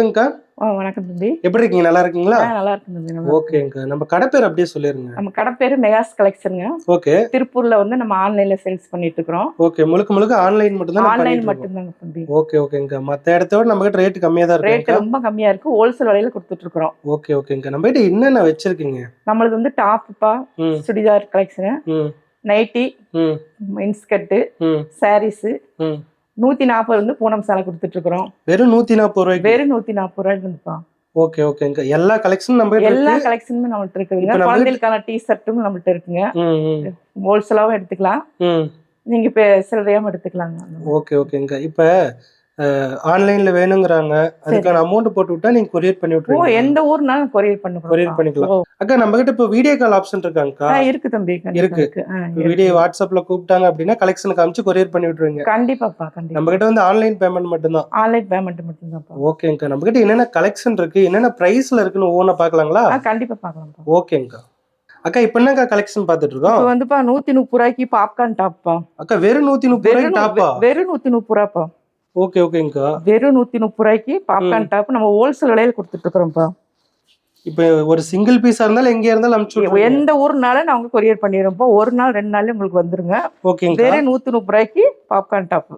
ஓ வணக்கம் தம்பி. எப்படி இருக்கீங்க? நல்லா இருக்கீங்களா? நல்லா இருக்கும் தம்பி நம்ம கடை பேர் அப்படியே சொல்லிருங்க. நம்ம கடை பேரு மெகாஸ் கலெக்ஷனுங்க. ஓகே. திருப்பூர்ல வந்து நம்ம ஆன்லைன்ல சேல்ஸ் பண்ணிட்டு இருக்கிறோம் ஓகே. முழுக்க முழுக்க ஆன்லைன் மட்டும் தான் ஆன்லைன் மட்டும்தாங்க தம்பி. ஓகே ஓகேங்கக்கா மத்த இடத்தோட நம்ம கிட்ட ரேட் கம்மியா தான் ரேட் இருக்கு ரொம்ப கம்மியா இருக்கு. ஹோல்சேல் விலையில கொடுத்துட்டு இருக்கிறோம் ஓகே ஓகேங்கக்கா நம்ம கிட்ட என்னென்ன வச்சிருக்கீங்க? நம்மளது வந்து டாப்புப்பா ம். சுடிதார் கலெக்ஷனு நைட்டி ம். இன்ஸ்கர்ட்டு ம். சாரீஸ் நூத்தி நாற்பது வந்து பூனம் சேலை கொடுத்துட்டு இருக்கிறோம் வெறும் நூத்தி நாற்பது ரூபாய்க்கு? வெறும் நூத்தி நாற்பது ரூபாய்க்கு இருந்துப்பா ஓகே. ஓகேங்கக்கா எல்லா கலெக்ஷனும் நம்ம எல்லா கலெக்ஷனுமே நம்மள்ட்ட இப்ப இருக்குதுங்க குழந்தைகளுக்கான டி ஷர்ட்டும் நம்மள்ட்ட இருக்குங்க. ஹோல்சேலாவும் எடுத்துக்கலாம். நீங்க இப்ப சில்லறையாவும் எடுத்துக்கலாங்க. ஓகே ஓகேங்கக்கா இப்போ ஆன்லைன்ல வேணுங்கிறாங்க. அதுக்கான அமௌண்ட் போட்டு விட்டா நீங்க கொரியர் பண்ணி ஓ விட்டுருவீங்க எந்த ஊர்னாலும் கொரியர் பண்ண கொரியர் பண்ணிக்கலாம். அக்கா நம்ம கிட்ட இப்போ வீடியோ கால் ஆப்ஷன் இருக்காங்கக்கா ஆ, இருக்கு தம்பி இருக்கு. வீடியோ வாட்ஸ்அப்ல கூப்பிட்டாங்க அப்படின்னா கலெக்ஷன் காமிச்சு கொரியர் பண்ணி கண்டிப்பாப்பா கண்டிப்பா. நம்ம கிட்ட வந்து ஆன்லைன் பேமெண்ட் மட்டும்தான். ஆன்லைன் பேமெண்ட் மட்டும்தான்ப்பா. ஓகேங்கக்கா நம்ம கிட்ட என்னென்ன கலெக்ஷன் இருக்கு? என்னென்ன பிரைஸ்ல இருக்குன்னு ஒவ்வொன்றா பார்க்கலாங்களா? ஆ கண்டிப்பா பார்க்கலாம்ப்பா ஓகேங்கக்கா அக்கா. இப்போ என்னக்கா கலெக்ஷன் பார்த்துட்டு இருக்கோம் வந்துப்பா நூத்தி முப்பது ரூபாய்க்கு பாப்கார்ன் டாப்பா அக்கா வெறும் நூத்தி முப்பது ரூபாய்க்கு டாப்பா வெறும் நூத்தி முப்பது ரூபாப்பா. ஓகே ஓகேங்கக்கா வெறும் நூத்தி முப்பது ரூபாய்க்கு பாப்கார்ன் டாப் நம்ம ஹோல்சேல் விலையில கொடுத்துட்டு இருக்கிறோம்ப்பா. இப்போ ஒரு சிங்கிள் பீஸா இருந்தாலும் எங்க இருந்தாலும் அனுப்பிச்சு எந்த ஊர்னாலும் நாங்க கொரியர் பண்ணிடுறோம்ப்பா ஒரு நாள் ரெண்டு நாள்ல உங்களுக்கு வந்துருங்க. ஓகேங்கக்கா வெறும் நூத்தி முப்பது ரூபாய்க்கு பாப்கார்ன் டாப்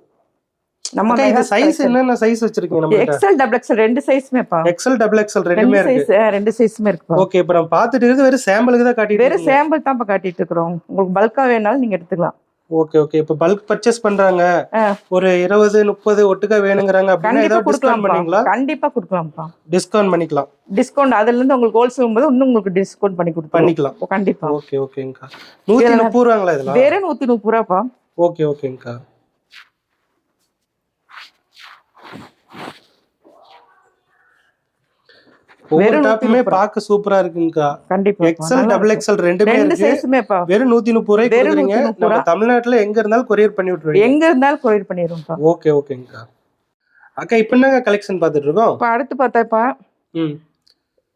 நம்ம இது சைஸ் என்னென்ன சைஸ் வச்சிருக்கீங்க நம்ம எக்ஸல் டபுள் எக்ஸல் ரெண்டு சைஸுமேப்பா எக்ஸல் டபுள் எக்ஸல் ரெண்டுமே ரெண்டு இருக்கு. சைஸ் ரெண்டு சைஸுமே இருக்குப்பா ஓகே இப்போ நம்ம பார்த்துட்டு இருக்கிறது வெறும் சாம்பிளுக்கு தான் காட்டிட்டு வெறும். சாம்பிள் தான்ப்பா காட்டிட்டு இருக்கிறோம். உங்களுக்கு பல்கா வேணாலும் நீங்க எடுத்துக்கலாம். ஓகே ஓகே இப்போ பல்க் பர்ச்சேஸ் பண்றாங்க. ஒரு இருபது முப்பது ஒட்டுக்கா வேணுங்கிறாங்க அப்படின்னா ஏதாவது டிஸ்கவுண்ட் பண்ணீங்களா? கண்டிப்பா கொடுக்கலாம்ப்பா. டிஸ்கவுண்ட் பண்ணிக்கலாம். டிஸ்கவுண்ட் அதுல இருந்து உங்களுக்கு ஹோல்சேல் போது இன்னும் உங்களுக்கு டிஸ்கவுண்ட் பண்ணி கொடுப்போம் பண்ணிக்கலாம். கண்டிப்பா. ஓகே ஓகேங்கக்கா நூத்தி இதுல- முப்பது ரூபாங்களா இதெல்லாம்? வெறும் நூத்தி முப்பது ரூபாப்பா. ஓகே ஓகேங்கக்கா வெறும் டாப்புமே 130 பார்க்க சூப்பரா இருக்குங்கக்கா. கண்டிப்பா எக்ஸல் டபுள் எக்ஸல் ரெண்டுமே ரெண்டு இருக்கு. வெறும் நூத்தி முப்பது வெறும் கொடுக்குறீங்க. 130 நம்ம தமிழ்நாட்டுல எங்க இருந்தாலும் கொரியர் பண்ணி விட்டுருவீங்க. எங்க இருந்தாலும் கொரியர் பண்ணிடுவோம்ப்பா. ஓகே ஓகேங்கக்கா அக்கா. இப்போ என்னங்க கலெக்ஷன் பார்த்துட்டு இருக்கோம்? இப்ப அடுத்து பார்த்தாப்பா ம்.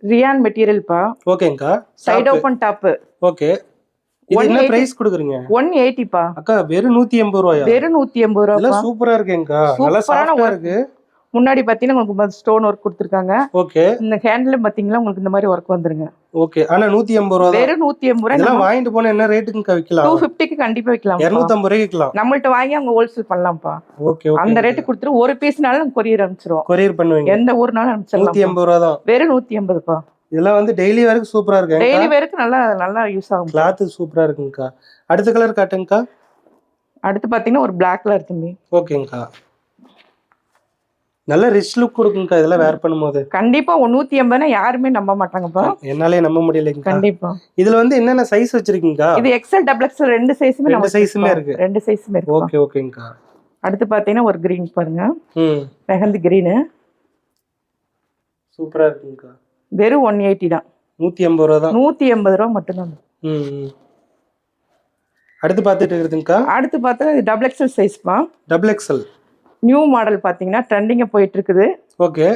ரியான் மெட்டீரியல்ப்பா ஓகேங்கக்கா சைடு ஓப்பன் டாப் ஓகே என்ன 180 பிரைஸ் கொடுக்குறீங்க? ஒன் எயிட்டிப்பா அக்கா வெறும் நூத்தி எண்பது ரூபாயா? வெறும் நூத்தி எண்பது ரூபா இதெல்லாம் சூப்பரா இருக்கேங்கக்கா. நல்லா சூப்பரான சாஃப்டா work. இருக்கு. முன்னாடி பாத்தீங்கன்னா உங்களுக்கு ஸ்டோன் ஒர்க் கொடுத்துருக்காங்க. ஓகே இந்த ஹேண்ட்ல பாத்தீங்கன்னா உங்களுக்கு இந்த மாதிரி ஒர்க் வந்துருங்க. ஓகே ஆனா நூத்தி எண்பது ரூபா வெறும் நூத்தி எண்பது இதெல்லாம் வாங்கிட்டு போனா என்ன ரேட்டுக்குங்க டூ விற்கலாம் பிப்டிக்கு கண்டிப்பா வைக்கலாம் இருநூத்தம்பது ரூபாய்க்கு விற்கலாம் நம்மள்ட்ட வாங்கி அவங்க ஹோல்சேல் பண்ணலாம்ப்பா. ஓகே அந்த ரேட்டு கொடுத்துட்டு ஒரு பீஸ்னாலும் கொரியர் அனுப்பிச்சிருவோம். கொரியர் பண்ணுவீங்க. எந்த ஊர்னாலும் நூத்தி அனுப்பிச்சிடலாம் எண்பது ரூபா தான். வெறும் நூத்தி எண்பதுப்பா. இதெல்லாம் வந்து டெய்லி வரைக்கும் சூப்பரா இருக்கு டெய்லி வேருக்கு நல்லா நல்லா யூஸ் ஆகும் கிளாத் சூப்பரா இருக்குங்கக்கா. அடுத்த கலர் காட்டுங்கக்கா. அடுத்து பாத்தீங்கன்னா ஒரு பிளாக் கலர் தம்பி. ஓகேங்கக்கா நல்ல ரிச் லுக் கொடுக்குங்கக்கா இதெல்லாம் வேர் பண்ணும்போது. கண்டிப்பா நூத்தி எண்பதுனா யாருமே நம்ப மாட்டாங்கப்பா. என்னாலே நம்ப முடியலைங்கக்கா. கண்டிப்பா. இதுல வந்து என்னென்ன சைஸ் வச்சிருக்கீங்கக்கா? இது எக்ஸல் டபுள் எக்ஸல் ரெண்டு சைஸுமே ரெண்டு சைஸுமே இருக்கு. ரெண்டு சைஸுமே இருக்கு. ஓகே ஓகேங்கக்கா. அடுத்து பாத்தீங்கன்னா ஒரு கிரீன் பாருங்க. ம். மெஹந்தி கிரீனு சூப்பரா இருக்குங்கக்கா. வெறும் ஒன் எயிட்டி தான். நூத்தி எண்பது ரூபா தான். நூத்தி எண்பது ரூபா மட்டும்தான். ம் ம். அடுத்து பார்த்துட்டு இருக்குதுங்கக்கா அடுத்து பார்த்தா டபுள் எக்ஸல் சைஸ்ப்பா டபுள் எக்ஸல் நியூ மாடல் பாத்தீங்கன்னா ட்ரெண்டிங்க போயிட்டு இருக்குது ஓகே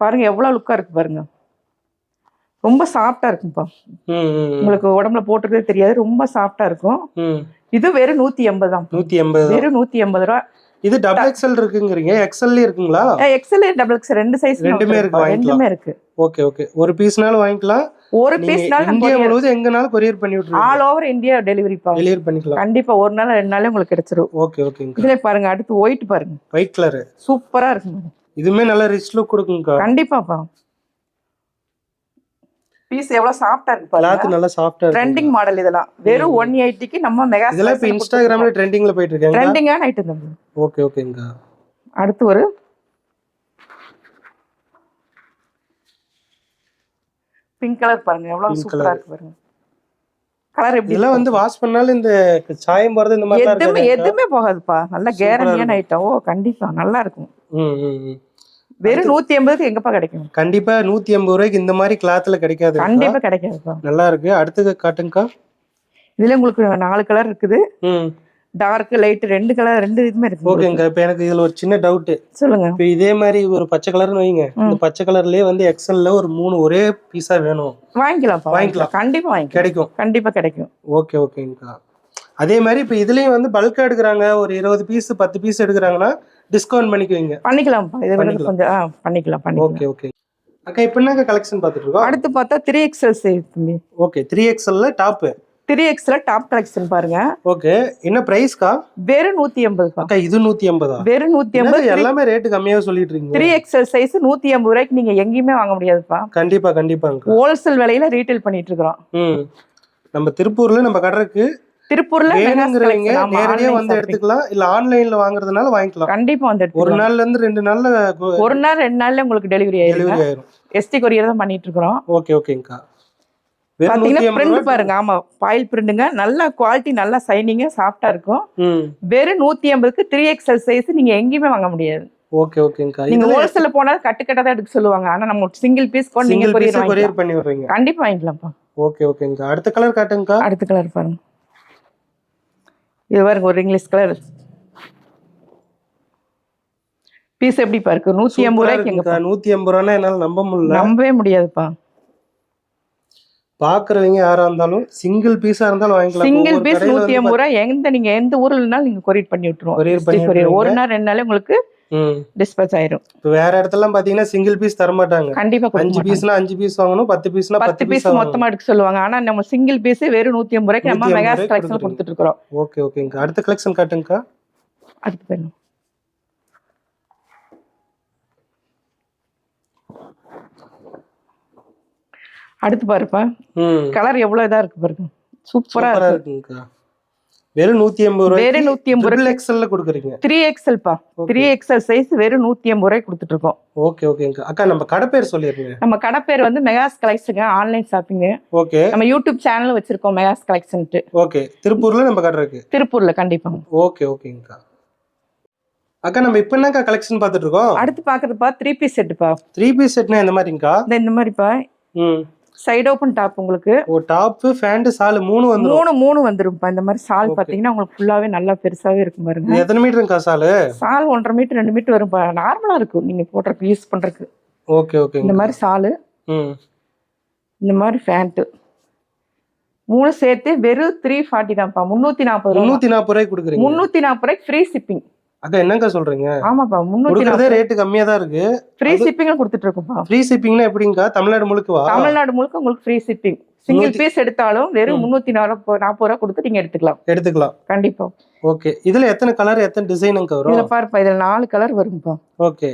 பாருங்க எவ்வளவு லுக்கா இருக்கு பாருங்க. ரொம்ப சாஃப்டா இருக்கும்ப்பா. உங்களுக்கு உடம்புல போட்டுக்கிறதே தெரியாது ரொம்ப சாஃப்டா இருக்கும். இது வெறும் நூத்தி எண்பது தான். நூத்தி எண்பது வெறும் நூத்தி எண்பது ரூபா. இது டபுள் எக்ஸல் இருக்குங்கிறீங்க? எக்ஸல்லே இருக்குங்களா? எக்ஸல் டபுள் எக்ஸல் ரெண்டு சைஸ் ரெண்டுமே இருக்கு. ரெண்டுமே இருக்கு. ஓகே ஓகே ஒரு பீஸ்னாலும் வாங்கிக்கலாம். ஒரு பீஸ்னால இந்தியா முழுவதும் எங்கனாலும் கொரியர் பண்ணி விட்டுருவீங்க ஆல் ஓவர் இந்தியா டெலிவரி பா டெலிவரி பண்ணிக்கலாம். கண்டிப்பா ஒரு நாள் ரெண்டு நாளே உங்களுக்கு கிடைச்சிரும். ஓகே ஓகேங்கக்கா இதுல பாருங்க அடுத்து ஒயிட் பாருங்க. ஒயிட் கலர் சூப்பரா இருக்குங்க. இதுவுமே நல்ல ரிச் லுக் கொடுக்குங்கக்கா. கண்டிப்பாப்பா பீஸ் எவ்வளவு சாஃப்டா இருக்கு பாருங்க. நல்லா சாஃப்டா இருக்கு ட்ரெண்டிங் மாடல் இதெல்லாம். வெறும் ஒன் எயிட்டிக்கு நம்ம மெகா இதெல்லாம் இப்ப இன்ஸ்டாகிராம்ல ட்ரெண்டிங்ல போயிட்டு இருக்காங்க ட்ரெண்டிங்கான ஐட்டம் ஓகே ஓகேங்கக்கா அடுத்து ஒரு பிங்க் கலர் பாருங்க எவ்வளவு சூப்பரா. இருக்கு பாருங்க. கலர் எப்படி இதெல்லாம் வந்து வாஷ் பண்ணாலும் இந்த சாயம் போறது இந்த மாதிரி எதுவுமே எதுவுமே போகாதுப்பா. நல்ல கேரண்டியான ஐட்டம் ஓ கண்டிப்பா. நல்லா இருக்கும். வெறும் நூத்தி எண்பதுக்கு எங்கப்பா கிடைக்கும்? கண்டிப்பா நூத்தி எண்பது ரூபாய்க்கு இந்த மாதிரி கிளாத்ல கிடைக்காது கண்டிப்பா கிடைக்காதுப்பா. நல்லா இருக்கு. அடுத்தது காட்டுங்கக்கா இதுல உங்களுக்கு நாலு கலர் இருக்குது. டார்க் லைட் ரெண்டு கலர் ரெண்டு இதுமே இருக்கு. ஓகேங்க இப்ப எனக்கு இதுல ஒரு சின்ன டவுட் சொல்லுங்க. இப்ப இதே மாதிரி ஒரு பச்சை கலர்னு வைங்க. இந்த பச்சை கலர்லயே வந்து எக்ஸல்ல ஒரு மூணு ஒரே பீஸா வேணும். வாங்கிக்கலாம்ப்பா வாங்கிக்கலாம். கண்டிப்பா வாங்கிக்கலாம். கிடைக்கும். கண்டிப்பா கிடைக்கும். ஓகே ஓகேங்கக்கா அதே மாதிரி இப்போ இதுலயும் வந்து பல்கா எடுக்கிறாங்க. ஒரு இருபது பீஸ் பத்து பீஸ் எடுக்கிறாங்கன்னா டிஸ்கவுண்ட் பண்ணிக்குவீங்க பண்ணிக்கலாம்ப்பா. இதை விட பண்ணிக்கலாம். கொஞ்சம் பண்ணிக்கலாம் பண்ணிக்கலாம். Okay okay. அக்கா இப்போ என்னங்க கலெக்ஷன் பார்த்துட்டு இருக்கோம்? அடுத்து பார்த்தா த்ரீ எக்ஸ்எல் சேவ் தம்பி. ஓகே த்ரீ எக்ஸ்எல்ல டாப்பு த்ரீ எக்ஸ்ல டாப் கலெக்ஷன் பாருங்க. ஓகே என்ன பிரைஸ்க்கா வெறும் நூத்தி எண்பதுப்பா அக்கா இது நூத்தி எண்பதா வெறும் நூத்தி எண்பது எல்லாமே ரேட்டு கம்மியாக சொல்லிட்டு இருக்கீங்க த்ரீ எக்ஸ்எல் சைஸ் நூத்தி எண்பது ரூபாய்க்கு நீங்க எங்கேயுமே வாங்க முடியாதுப்பா. கண்டிப்பா கண்டிப்பாங்க. ஹோல்சேல் விலையில ரீட்டைல் பண்ணிட்டு இருக்கிறோம் நம்ம திருப்பூர்ல நம்ம கடை இருக்கு திருப்பூர்ல வேணுங்கிறவங்க நேரடியா வந்து. எடுத்துக்கலாம். இல்ல ஆன்லைன்ல வாங்குறதுனால வாங்கிக்கலாம். கண்டிப்பா வந்து ஒரு நாள்ல இருந்து ரெண்டு நாள்ல ஒரு நாள் ரெண்டு நாள்ல உங்களுக்கு டெலிவரி ஆயிருங்க டெலிவரி ஆயிரும். எஸ்டி கொரியர் தான் பண்ணிட்டு இருக்கிறோம் ஓகே ஓகேங்கக்கா பாத்தீங்கன்னா பிரிண்ட் ரூபாய் பாருங்க. ஆமா பாயில் பிரிண்டுங்க நல்ல குவாலிட்டி நல்லா சைனிங்க சாஃப்டா இருக்கும். வெறும் நூத்தி எண்பதுக்கு த்ரீ எக்ஸ்எல் சைஸ் நீங்க எங்கேயுமே வாங்க முடியாது. ஓகே ஓகேங்கக்கா நீங்க ஹோல்சேல்ல போனா கட்டு கட்டா தான் எடுக்க சொல்லுவாங்க. ஆனா நம்ம சிங்கிள் பீஸ் கூட நீங்க கொரியர் பண்ணி விடுறீங்க கண்டிப்பா வாங்கிக்கலாம்ப்பா. ஓகே ஓகேங்கக்கா அடுத்த கலர் காட்டுங்கக்கா அடுத்த கலர் பாருங்க. இது பாருங்க ஒரு இங்கிலீஷ் கலர் பீஸ் எப்படிப்பா இருக்கு நூத்தி சூப்பரா ரூபாய்க்கு நூத்தி எண்பது ரூபான்னா என்னால நம்ப முடியல. நம்பவே முடியாதுப்பா. பாக்குறவங்க யாரா இருந்தாலும் சிங்கிள் பீஸா இருந்தாலும் வாங்கிக்கலாம். சிங்கிள் பீஸ் நூத்தி எண்பது ரூபாய் எந்த நீங்க எந்த ஊர்ல இருந்தாலும் நீங்க கொரியர் பண்ணி விட்டுருவோம். Courier பண்ணி. ஒரு. நாள் ரெண்டு நாள் உங்களுக்கு டிஸ்பேச் ஆயிரும். இப்போ வேற இடத்துல பாத்தீங்கன்னா சிங்கிள் பீஸ் தர மாட்டாங்க. கண்டிப்பா அஞ்சு. பீஸ்னா அஞ்சு பீஸ் வாங்கணும் பத்து பீஸ்னா பத்து பீஸ் மொத்தமா எடுக்க சொல்லுவாங்க. ஆனா நம்ம சிங்கிள் பீஸ் வெறும் நூத்தி எண்பது ரூபாய்க்கு நம்ம 180 மெகா கலெக்ஷன். கொடுத்துட்டு இருக்கிறோம். ஓகே ஓகேங்கக்கா அடுத்த கலெக்ஷன் காட்டுங்கக்கா. அதுக்கு போயிடலாம் அடுத்து பாருப்பா. கலர் எவ்வளவு இதா இருக்கு பாருங்க. சூப்பரா சூப்பரா இருக்கு. இருக்குங்கக்கா. வெறும் நூத்தி எண்பது ரூபாய் வெறும் நூத்தி எண்பது ரூபாய் எக்ஸ்எல்ல கொடுக்குறீங்க. த்ரீ எக்ஸ்எல்பா த்ரீ எக்ஸ்எல் சைஸ் வெறும் நூத்தி எண்பது ரூபாய் கொடுத்துட்டு இருக்கோம் ஓகே ஓகேங்கக்கா அக்கா நம்ம கடை பேர் நம்ம கடை பேர் வந்து Mega's collection online shopping okay நம்ம யூடியூப் சேனல் வச்சிருக்கோம் மெகாஸ் கலெக்ஷன்ட்டு ஓகே திருப்பூர்ல நம்ம கடை இருக்கு. திருப்பூர்ல கண்டிப்பாங்க. ஓகே ஓகேங்கக்கா அக்கா. நம்ம இப்போ என்னக்கா கலெக்ஷன் பார்த்துட்டு இருக்கோம் அடுத்து பாக்குறதுப்பா த்ரீ பீஸ் செட்டுப்பா த்ரீ பீஸ் செட்னா எந்த மாதிரிங்கக்கா? இந்த இந்த மாதிரிப்பா. ம். சைடு ஓப்பன் டாப் உங்களுக்கு ஓ டாப்பு ஃபேண்ட் சாலு மூணு வந்துரும் மூணு மூணு வந்துரும்ப்பா இந்த மாதிரி சால். பாத்தீங்கன்னா உங்களுக்கு ஃபுல்லாவே நல்லா பெருசாவே இருக்கும் பாருங்க எத்தனை மீட்டருங்கக்கா சாலு சால் ஒன்றரை மீட்டர் ரெண்டு மீட்டர் வரும்ப்பா நார்மலா இருக்கும் நீங்க போடுறதுக்கு யூஸ் பண்றதுக்கு ஓகே ஓகேங்க இந்த மாதிரி சாலு ம் இந்த மாதிரி ஃபேண்ட்டு மூணு சேர்த்து வெறும் த்ரீ ஃபார்ட்டி தான்ப்பா முந்நூத்தி நாற்பது முந்நூத்தி நாற்பது ரூபாய்க்கு கொடுக்குறீங்க முந்நூத்தி நாற்பது ரூபாய்க்கு ஃப்ரீ ஷிப்பிங் அக்கா என்னக்கா சொல்றீங்க? ஆமாப்பா நாற்பது ரேட்டு கம்மியா தான் இருக்கு. ஃப்ரீ ஷிப்பிங்கும் கொடுத்துட்டு இருக்கோம்ப்பா ஃப்ரீ ஷிப்பிங்னா எப்படிங்கக்கா தமிழ்நாடு முழுக்கவா தமிழ்நாடு முழுக்க உங்களுக்கு ஃப்ரீ ஷிப்பிங் சிங்கிள் பீஸ் எடுத்தாலும் வெறும் முந்நூத்தி நாற்பது நாற்பது ரூபா கொடுத்து நீங்க எடுத்துக்கலாம். எடுத்துக்கலாம். கண்டிப்பா. ஓகே. இதுல எத்தனை கலர் எத்தனை டிசைனுங்க இதுல வரும்? பாருப்பா இதுல நாலு கலர் வரும்ப்பா ஓகே.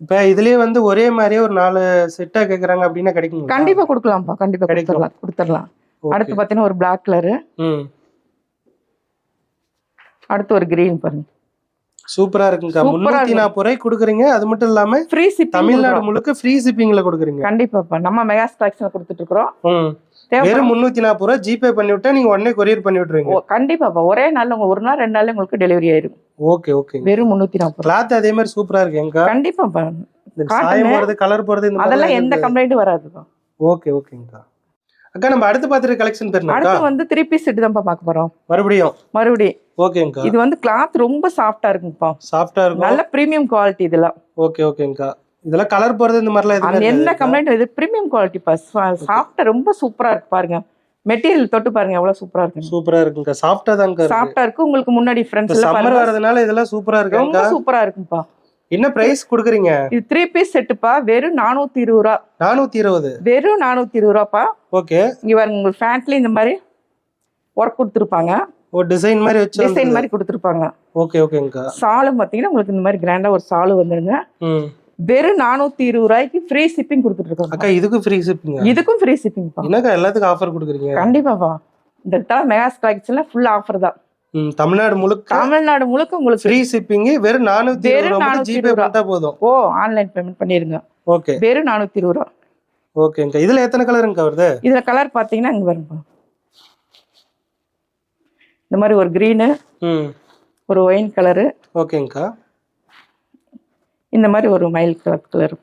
இப்ப இதுலயே வந்து ஒரே மாதிரியே ஒரு நாலு செட்டா கேக்குறாங்க அப்படின்னா கிடைக்குங்களா? கண்டிப்பா கொடுக்கலாம்ப்பா கண்டிப்பா கிடைக்கும். கொடுத்துடலாம். அடுத்து பாத்தீங்கன்னா ஒரு பிளாக் கலரு அடுத்து ஒரு கிரீன் பாருங்க. சூப்பரா இருக்குங்கக்கா. முன்னூத்தி. நாற்பது ரூபாய்க்கு கொடுக்குறீங்க. அது மட்டும் இல்லாம ஃப்ரீ ஷிப்பிங் தமிழ்நாடு முழுக்க ஃப்ரீ ஷிப்பிங்ல கொடுக்குறீங்க. கண்டிப்பாப்பா. நம்ம மெகாஸ் கலெக்ஷன் கொடுத்துட்டு இருக்கிறோம். வெறும் முன்னூத்தி நாற்பது ரூபாய் ஜிபே பண்ணி விட்டா நீங்க உடனே கொரியர் பண்ணி விட்டுருவீங்க. ஓ, கண்டிப்பாப்பா. ஒரே நாள்ல உங்க ஒரு நாள் ரெண்டு நாள்ல உங்களுக்கு டெலிவரி ஆயிரும். ஓகே ஓகே வெறும் முந்நூத்தி நாற்பது கிளாத் அதே மாதிரி சூப்பரா இருக்கு எங்க Cotton. சாயம் போறது கலர் போறது அதெல்லாம் எந்த கம்ப்ளைண்ட்டும் வராதுப்பா. ஓகே ஓகேங்கக்கா அக்கா நம்ம அடுத்து பார்த்துட்டு கலெக்ஷன் பேருனாக்கா அடுத்து வந்து த்ரீ பீஸ் செட் தான்ப்பா பார்க்க போறோம். மறுபடியும். மறுபடியும். ஓகேங்கக்கா இது வந்து கிளாத் ரொம்ப சாஃப்டா இருக்குங்கப்பா சாஃப்டா இருக்கும்? நல்ல பிரீமியம் குவாலிட்டி இதெல்லாம். ஓகே ஓகேங்கக்கா இதெல்லாம் கலர் போறது இந்த மாதிரிலாம் என்ன? கம்ப்ளைண்ட் இது பிரீமியம் குவாலிட்டிப்பா சாஃப்டா ரொம்ப சூப்பரா இருக்கு பாருங்க. மெட்டீரியல் தொட்டு பாருங்க எவ்வளவு சூப்பரா இருக்கு சூப்பரா இருக்குங்கக்கா சாஃப்டா தாங்க இருக்கு. சாஃப்டா இருக்கு. உங்களுக்கு முன்னாடி ஃப்ரெண்ட்ஸ் சம்மர் வரதுனால இதெல்லாம் சூப்பரா ரொம்ப இருக்குங்கக்கா சூப்பரா இருக்குப்பா என்ன பிரைஸ் கொடுக்குறீங்க? இது த்ரீ பீஸ் செட்டுப்பா வெறும் நானூத்தி இருபது ரூபா. நானூத்தி இருபது. வெறும் நானூத்தி இருபது ரூபாப்பா. ஓகே. இங்க பாருங்க உங்களுக்கு ஃபேண்ட்லயும் இந்த மாதிரி ஒர்க் கொடுத்துருப்பாங்க. ஒரு டிசைன் மாதிரி வச்சு டிசைன் மாதிரி கொடுத்துருப்பாங்க. ஓகே ஓகேங்கக்கா சாலும் பார்த்தீங்கன்னா உங்களுக்கு இந்த மாதிரி கிராண்டா ஒரு சாலு வந்துருங்க. வெறும் நானூத்தி இருபது ரூபாய்க்கு ஃப்ரீ ஷிப்பிங் கொடுத்துட்டு இருக்கோம் அக்கா இதுக்கு ஃப்ரீ ஷிப்பிங்க இதுக்கும் ஃப்ரீ ஷிப்பிங்ப்பா என்னக்கா எல்லாத்துக்கும் ஆஃபர் கொடுக்குறீங்க? கண்டிப்பாப்பா. இந்த தடவை மெகாஸ் கலெக்ஷன்ல ஃபுல் ஆஃபர் தான். தமிழ்நாடு முழுக்க தமிழ்நாடு முழுக்க உங்களுக்கு ஃப்ரீ ஷிப்பிங் வெறும் நானூத்தி வெறும் இருபது ரூபாய் 420 ஜிபே ரூபா. போதும். ஓ ஆன்லைன் பேமெண்ட் பண்ணிருங்க. ஓகே வெறும் நானூத்தி இருபது ரூபா. ஓகேங்கக்கா இதுல எத்தனை கலருங்கக்கா வருது? இதுல கலர் பார்த்தீங்கன்னா இங்க வருங்க இந்த மாதிரி ஒரு க்ரீனு ம். ஒரு ஒயின் கலரு ஓகேங்கக்கா இந்த மாதிரி ஒரு மயில் கலர் கலர்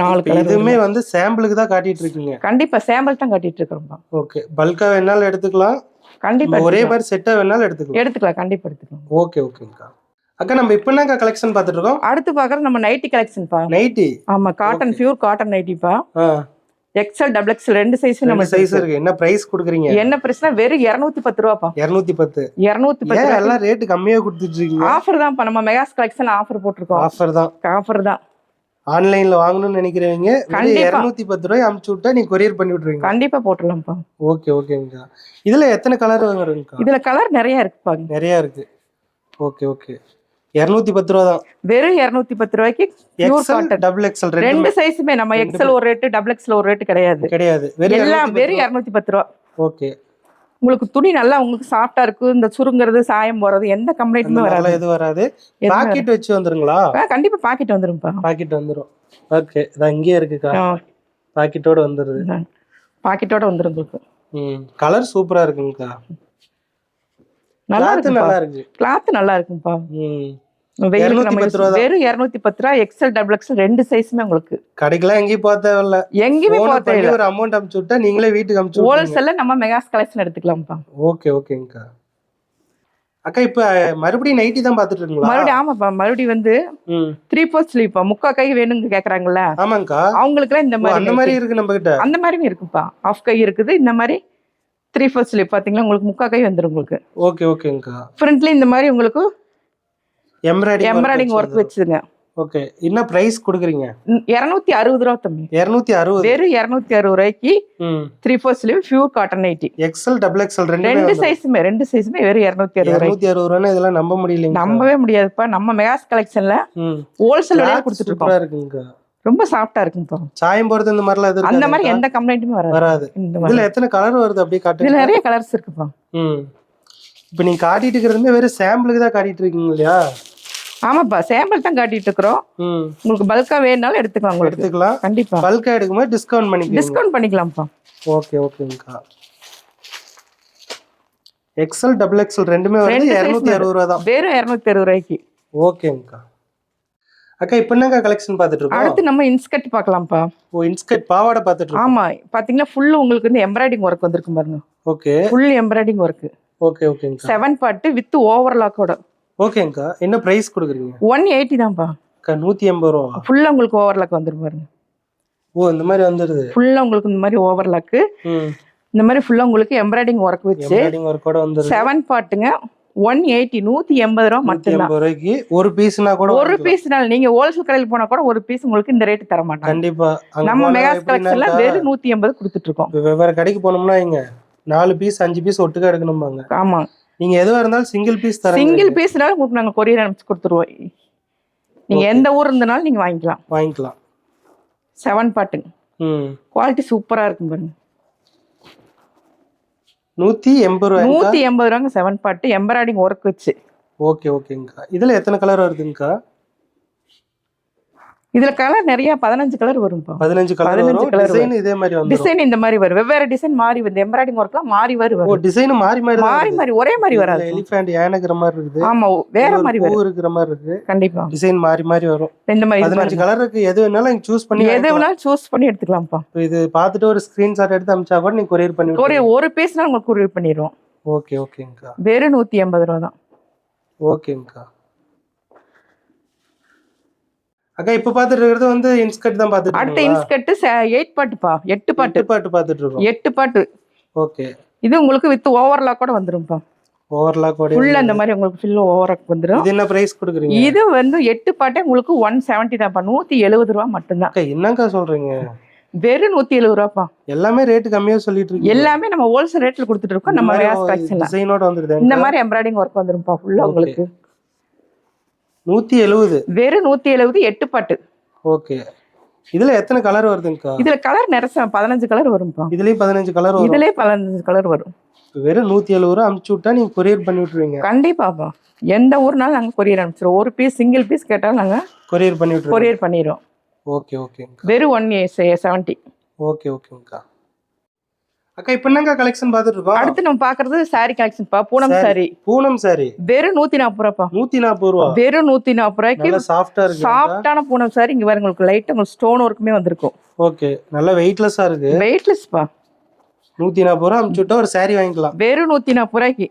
நாலு colour இதுவுமே வந்து சாம்பிளுக்கு தான் காட்டிட்டு இருக்கீங்க. கண்டிப்பா சாம்பிள் தான் கட்டிட்டு இருக்கிறோம்ப்பா ஓகே. பல்கா வேணாலும் எடுத்துக்கலாம். கண்டிப்பா ஒரே. மாதிரி செட்டா வேணாலும் எடுத்துக்கலாம். எடுத்துக்கலாம் கண்டிப்பா எடுத்துக்கலாம். ஓகே ஓகேங்கக்கா அக்கா நம்ம இப்போ என்னக்கா கலெக்ஷன் பார்த்துட்டு இருக்கோம்? அடுத்து பாக்குறது நம்ம நைட்டி கலெக்ஷன்ப்பா நைட்டி ஆமா காட்டன் பியூர் காட்டன் நைட்டிப்பா எக்ஸ்எல் டபுள் எக்ஸ்எல் ரெண்டு சைஸும் நம்ம சைஸ் இருக்கு. என்ன பிரைஸ் கொடுக்குறீங்க? என்ன பிரச்சனை வெறும் இருநூத்தி பத்து ரூபாப்பா. இருநூத்தி பத்து. இருநூத்தி பத்து எல்லாம் ரேட்டு கம்மியா கொடுத்துட்டு இருக்கீங்க ஆஃபர் தான்ப்பா நம்ம மெகாஸ் கலெக்ஷன் ஆஃபர் போட்டிருக்கோம். ஆஃபர் தான். ஆஃபர் தான். ஆன்லைன்ல வாங்கணும்னு நினைக்கிறவங்க. இருநூத்தி பத்து ரூபாய் அமுச்சு விட்டா நீ கொரியர் பண்ணி விட்டுருவீங்க. கண்டிப்பா போட்டுடலாம்ப்பா ஓகே ஓகேங்கக்கா இதுல எத்தனை கலர் வருங்கக்கா இதுல கலர் நிறைய இருக்குப்பா. நிறைய இருக்கு. ஓகே ஓகே இருநூத்தி பத்து ரூபா தான். வெறும் இருநூத்தி பத்து ரூபாய்க்கு எக்ஸல் டபுள் எக்ஸல் ரெண்டு சைஸுமே நம்ம எக்ஸ்எல் ஒரு ரேட்டு டபுள் எக்ஸ்எல் ஒரு ரேட்டு கிடையாது. கிடையாது. எல்லாம் வெறும் இருநூத்தி பத்து ரூபா. ஓகே. உங்களுக்கு துணி நல்லா உங்களுக்கு சாஃப்டா இருக்கு இந்த சுருங்குறது சாயம் போறது எந்த கம்ப்ளைண்ட்டுமே வராது. எதுவும் வராது. பாக்கெட் வச்சு வந்துருங்களா? கண்டிப்பா பாக்கெட் வந்துரும்ப்பா பாக்கெட் வந்துரும். ஓகே இது அங்கேயே இருக்குக்கா. பாக்கெட்டோட வந்துருது. பாக்கெட்டோட வந்துரும் உங்களுக்கு. ம் கலர் சூப்பரா இருக்குங்கக்கா. நல்லா இருக்குப்பா நல்லா இருக்கு. கிளாத் நல்லா இருக்கும்ப்பா ம். வெயிலுக்கு நம்ம 210 ரூபா தான். வெறும் இருநூத்தி பத்து ரூபா எக்ஸ்எல் டபுள் எக்ஸ்எல் ரெண்டு சைஸுமே உங்களுக்கு. கடைக்கெல்லாம் எங்கேயும் போக தேவையில்ல. எங்கேயுமே தேவையில்ல. ஒரு அமௌண்ட் அமுச்சு விட்டா நீங்களே வீட்டுக்கு அமுச்சு ஹோல்சேல்ல நம்ம மெகாஸ் கலெக்ஷன் எடுத்துக்கலாம்ப்பா. ஓகே ஓகேங்கக்கா அக்கா. இப்ப மறுபடியும் நைட்டி தான் பாத்துட்டு இருக்கீங்களா மறுபடியும் ஆமாப்பா. மறுபடியும் வந்து த்ரீ ஃபோர் ஸ்லீப்பா முக்கா கை வேணுங்க கேக்குறாங்கல்ல. ஆமாங்கக்கா அவங்களுக்குலாம் இந்த மாதிரி அந்த மாதிரி இருக்கு நம்ம கிட்ட அந்த மாதிரியும் இருக்குப்பா. ஆஃப் கை இருக்குது. இந்த மாதிரி த்ரீ ஃபோர் ஸ்லீப் பாத்தீங்களா? உங்களுக்கு முக்கா கை வந்துரும் உங்களுக்கு. ஓகே ஓகேங்கக்கா ஃப்ரண்ட்ல இந்த மாதிரி உங்களுக்கு எம்ப்ராய்டிங் எம்ப்ராய்டிங் ஒர்க் வச்சுதுங்க. ஓகே என்ன பிரைஸ் கொடுக்குறீங்க? இரநூத்தி அறுபது ரூபா தம்பி. இருநூத்தி அறுபது. வெறும் இரநூத்தி அறுபது ரூபாய்க்கு three four sleeve pure cotton nighty XL double XL ரெண்டு ரெண்டு சைஸுமே ரெண்டு சைஸுமே வெறும் இரநூத்தி அறுபது இருநூத்தி அறுபது ரூபான்னு இதெல்லாம் நம்ப முடியலைங்க நம்பவே முடியாதுப்பா. நம்ம மெகாஸ் கலெக்ஷன்ல ஹோல்சேல் விலையா கொடுத்துட்டு இருக்கோம். சூப்பரா இருக்குங்கக்கா. ரொம்ப சாஃப்டா இருக்குப்பா சாயம் போறது இந்த மாதிரிலாம் எதுவும் அந்த மாதிரி? எந்த கம்ப்ளைண்ட்டுமே வராது. வராது. இதுல எத்தனை கலர் வருது அப்படியே இதுல காட்டுங்க நிறைய கலர்ஸ் இருக்குப்பா ம். இப்போ நீங்க காட்டிட்டு இருக்கிறதுமே வெறும் சாம்பிளுக்கு தான் காட்டிட்டு இருக்கீங்க இல்லையா? ஆமாப்பா சாம்பிள் தான் காட்டிட்டு இருக்கிறோம். உங்களுக்கு பல்கா வேணுனாலும் எடுத்துக்கலாம் உங்களுக்கு. எடுத்துக்கலாம். கண்டிப்பா. பல்கா எடுக்கும்போது டிஸ்கவுண்ட் பண்ணிக்கலாம் டிஸ்கவுண்ட் பண்ணிக்கலாம்ப்பா. ஓகே ஓகேங்கக்கா எக்ஸல் டபுள் எக்ஸல் ரெண்டுமே வந்து இரநூத்தி அறுபது ரூபா தான். வெறும் இரநூத்தி அறுபது ரூபாய்க்கு. ஓகேங்கக்கா அக்கா இப்போ என்னக்கா கலெக்ஷன் பார்த்துட்டு இருக்கோம் அடுத்து நம்ம இன்ஸ்கர்ட் பார்க்கலாம்ப்பா. ஓ இன்ஸ்கர்ட் பாவாடை பார்த்துட்டு இருக்கோம் ஆமா பாத்தீங்கன்னா ஃபுல் உங்களுக்கு வந்து எம்ப்ராய்டிங் ஒர்க் வந்திருக்கும் பாருங்க. Okay. Full embroidery work okay ஓகேங்கக்கா seven பாட்டு வித் ஓவர்லாக்கோட ஓகேங்கக்கா என்ன ப்ரைஸ் கொடுக்குறீங்க? ஒன் எயிட்டி தான்ப்பா. அக்கா நூற்றி எண்பது ரூபா. ஃபுல்லா உங்களுக்கு ஓவர்லாக் வந்துரும் பாருங்க. ஓ இந்த மாதிரி வந்துடுது ஃபுல்லா உங்களுக்கு இந்த மாதிரி ஓவர்லாக்கு இந்த மாதிரி ஃபுல்லா உங்களுக்கு எம்ப்ராய்டிங் ஒர்க் வச்சு செவன் பாட்டுங்க ஒன் எயிட்டி நூத்தி எண்பது ரூபா மட்டும்தான். ரூபாய்க்கு ஒரு பீஸ்னா கூட ஒரு. பீஸ்னால நீங்க ஹோல்சேல் கடையில் போனா கூட ஒரு பீஸ் உங்களுக்கு இந்த ரேட் தர மாட்டாங்க. கண்டிப்பா. நம்ம மெகாஸ் கலெக்ஷன்ல வெறும் நூத்தி எண்பது கொடுத்துட்டு இருக்கோம் வெவ்வேறு கடைக்கு போனோம்னா இங்க நாலு பீஸ் அஞ்சு பீஸ் ஒட்டுக்கா எடுக்கணும்பாங்க. ஆமா. நீங்க எதுவா இருந்தாலும் சிங்கிள் பீஸ் தரேன். சிங்கிள் பீஸ்னால உங்களுக்கு நாங்க கொரியர் அனுப்பிச்சு கொடுத்துருவோம். நீங்க எந்த ஊர் இருந்தனாலும் நீங்க வாங்கிக்கலாம். வாங்கிக்கலாம். செவன் பாட்டுங்க குவாலிட்டி சூப்பரா இருக்கும் பாருங்க. நூத்தி எண்பது ரூபாய்க்கா? நூத்தி எண்பது ரூபாங்க செவன் பாட்டு எம்ப்ராய்டிங் ஒர்க் வச்சு. ஓகே ஓகேங்கக்கா இதுல எத்தனை கலர் வருதுங்கக்கா இதுல கலர் நிறைய பதினஞ்சு கலர் வரும்பா பதினஞ்சு கலர் பதினஞ்சு வரும். டிசைன் இதே மாதிரி டிசைன் இந்த மாதிரி வரும். வெவ்வேறு டிசைன் மாறி வந்து எம்ப்ராய்டிங் ஒர்க்லாம் மாறி ஓ வரும் டிசைன் மாறி மாறி மாறி மாறி ஒரே மாதிரி வராது. எலிஃபண்ட் யானைக்கிற மாதிரி இருக்குது. ஆமா வேற மாதிரி வரும். இருக்கிற மாதிரி இருக்கு. கண்டிப்பா. டிசைன் மாறி மாறி வரும். இந்த மாதிரி பதினஞ்சு. கலர் இருக்கு. எது வேணாலும் நீங்க சூஸ் பண்ணி எது. வேணாலும் சூஸ் பண்ணி எடுத்துக்கலாம்ப்பா. இது பார்த்துட்டு ஒரு ஸ்கிரீன்ஷாட் எடுத்து அமிச்சா கூட நீங்க கொரியர் பண்ணி ஒரு ஒரு பீஸ்னா உங்களுக்கு கொரியர் பண்ணிடுவோம். ஓகே ஓகேங்கக்கா வெறும் நூத்தி எண்பது ரூபா தான் ஓகேங்கக்கா அக்கா இப்ப பாத்துட்டு இருக்கிறது வந்து இன்ஸ்கர்ட் தான் பாத்துட்டு அடுத்த? இன்ஸ்கர்ட் எயிட் பாட்டுப்பா எட்டு பாட்டு பாட்டு பாத்துட்டு இருக்கோம். எட்டு பாட்டு ஓகே. இது உங்களுக்கு வித் ஓவர்லாக் கூட வந்துரும்ப்பா ஓவர்லாக் ஓட ஃபுல்லா இந்த மாதிரி உங்களுக்கு ஃபுல்லா ஓவர்லாக் வந்துரும். இது என்ன பிரைஸ் கொடுக்குறீங்க? இது வந்து எட்டு பாட்டே உங்களுக்கு ஒன் செவன்ட்டி தான்ப்பா நூத்தி எழுபது ரூபா மட்டும்தான். என்னக்கா சொல்றீங்க? வெறும் நூத்தி எழுபது ரூபாப்பா எல்லாமே ரேட்டு கம்மியா சொல்லிட்டு இருக்கீங்க. எல்லாமே நம்ம ஹோல்சேல் ரேட்ல கொடுத்துட்டு இருக்கோம். நம்ம டிசைனோட வந்துருது? இந்த மாதிரி எம்ப்ராய்டிங் ஒர்க் வந்துரும்ப்பா ஃபுல்லா. உங்களுக்கு. நூத்தி எழுபது வெறும் நூத்தி எழுபது எட்டு பாட்டு. ஓகே. இதுல எத்தனை கலர் வருதுங்கக்கா இதுல கலர் நிறைய பதினஞ்சு கலர் வரும்ப்பா இதுலயும் பதினஞ்சு கலர் வரும். இதுலயே பதினஞ்சு கலர் வரும். வெறும் நூத்தி எழுபது ரூபா அமுச்சு விட்டா நீங்க கொரியர் பண்ணி விட்டுருவீங்க. கண்டிப்பாப்பா. எந்த ஊர்னாலும் நாங்க கொரியர் அனுப்பிச்சிடுவோம் ஒரு பீஸ் சிங்கிள் பீஸ் கேட்டாலும் நாங்க கொரியர் பண்ணி விட்டுருவீங்க கொரியர் பண்ணிடுவோம் ஓகே ஓகேங்கக்கா வெறும் ஒன் செவன்ட்டி ஓகே ஓகேங்கக்கா அக்கா இப்ப என்னக்கா கலெக்ஷன் பாத்துட்டு இருக்கோம் அடுத்து நம்ம பாக்குறது சாரி கலெக்ஷன்ப்பா பூனம் Saree. சாரி பூனம் சாரி வெறும் நூத்தி நாற்பது ரூபாப்பா. நூத்தி நாற்பது ரூபா? வெறும் நூத்தி நாற்பது ரூபாய்க்கு சாஃப்டா இருக்கு சாஃப்டான பூனம் சாரி இங்க பாருங்க உங்களுக்கு லைட் உங்களுக்கு ஸ்டோன் ஒர்க்குமே வந்திருக்கும். ஓகே நல்லா வெயிட்லெஸ்ஸா இருக்கு. வெயிட்லெஸ்ப்பா நூத்தி நாற்பது ரூபா அமுச்சு விட்டா ஒரு saree வாங்கிக்கலாம். வெறும் நூத்தி நாற்பது ரூபாய்க்கு.